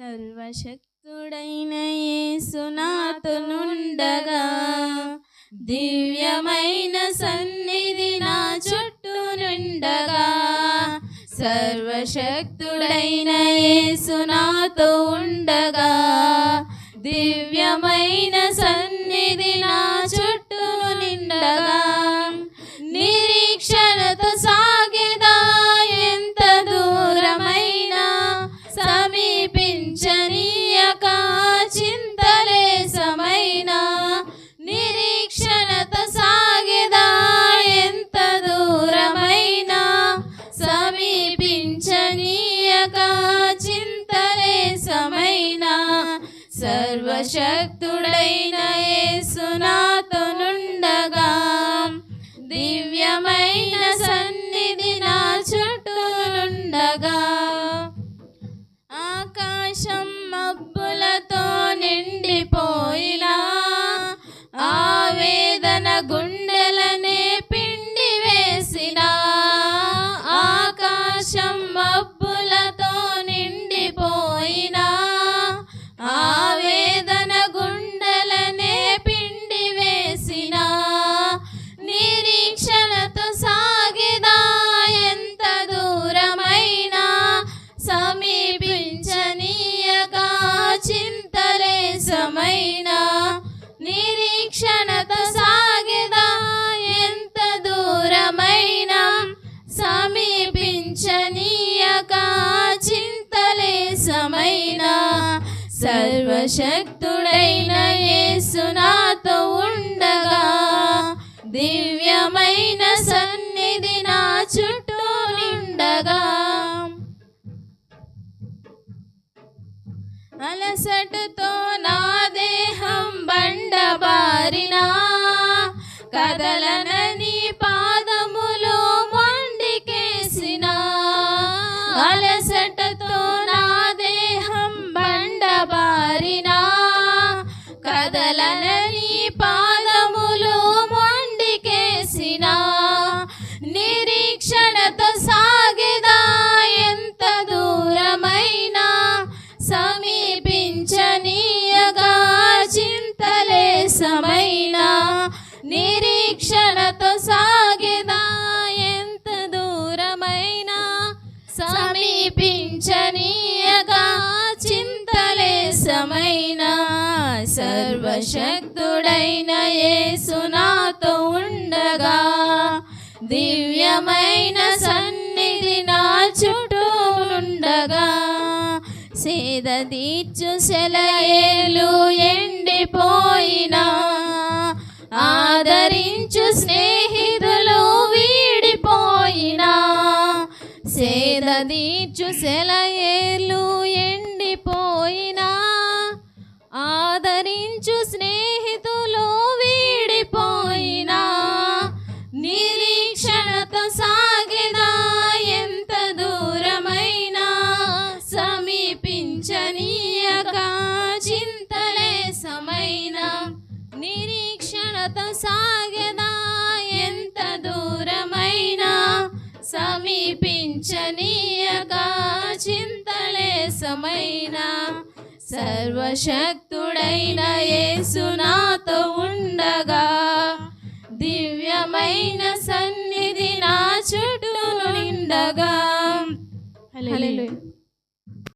సర్వశక్తుడైన యేసు దివ్యమైన సన్నిధి నా చుట్టూ నుండగా సర్వశక్తుడైన యేసు ఉండగా దివ్యమైన సన్నిధి నా సర్వశక్తుడైన యేసు నుండగా. దివ్యమైన సన్నిధి నా చుట్టూ నుండగా. సర్వశక్తుడైన యేసు ఉండగా దివ్యమైన సన్నిధి నా చుట్టూ నిండగా. అలసటతో నా దేహం బండబారినా కదలనని సర్వశక్తుడైన యేసు ఉండగా దివ్యమైన సన్నిధి నా చుట్టూ ఉండగా సేద తీర్చు సెలయేలు ఎండిపోయినా ఆదరించు స్నేహితులు వీడిపోయినా సేద తీర్చు సెలయేలు సాగదా? ఎంత దూరమైనా సమీపించనీయక? చింతలే సమైనా సర్వశక్తుడైన యేసు ఉండగా. దివ్యమైన సన్నిధి నా చుట్టూ నిండగా.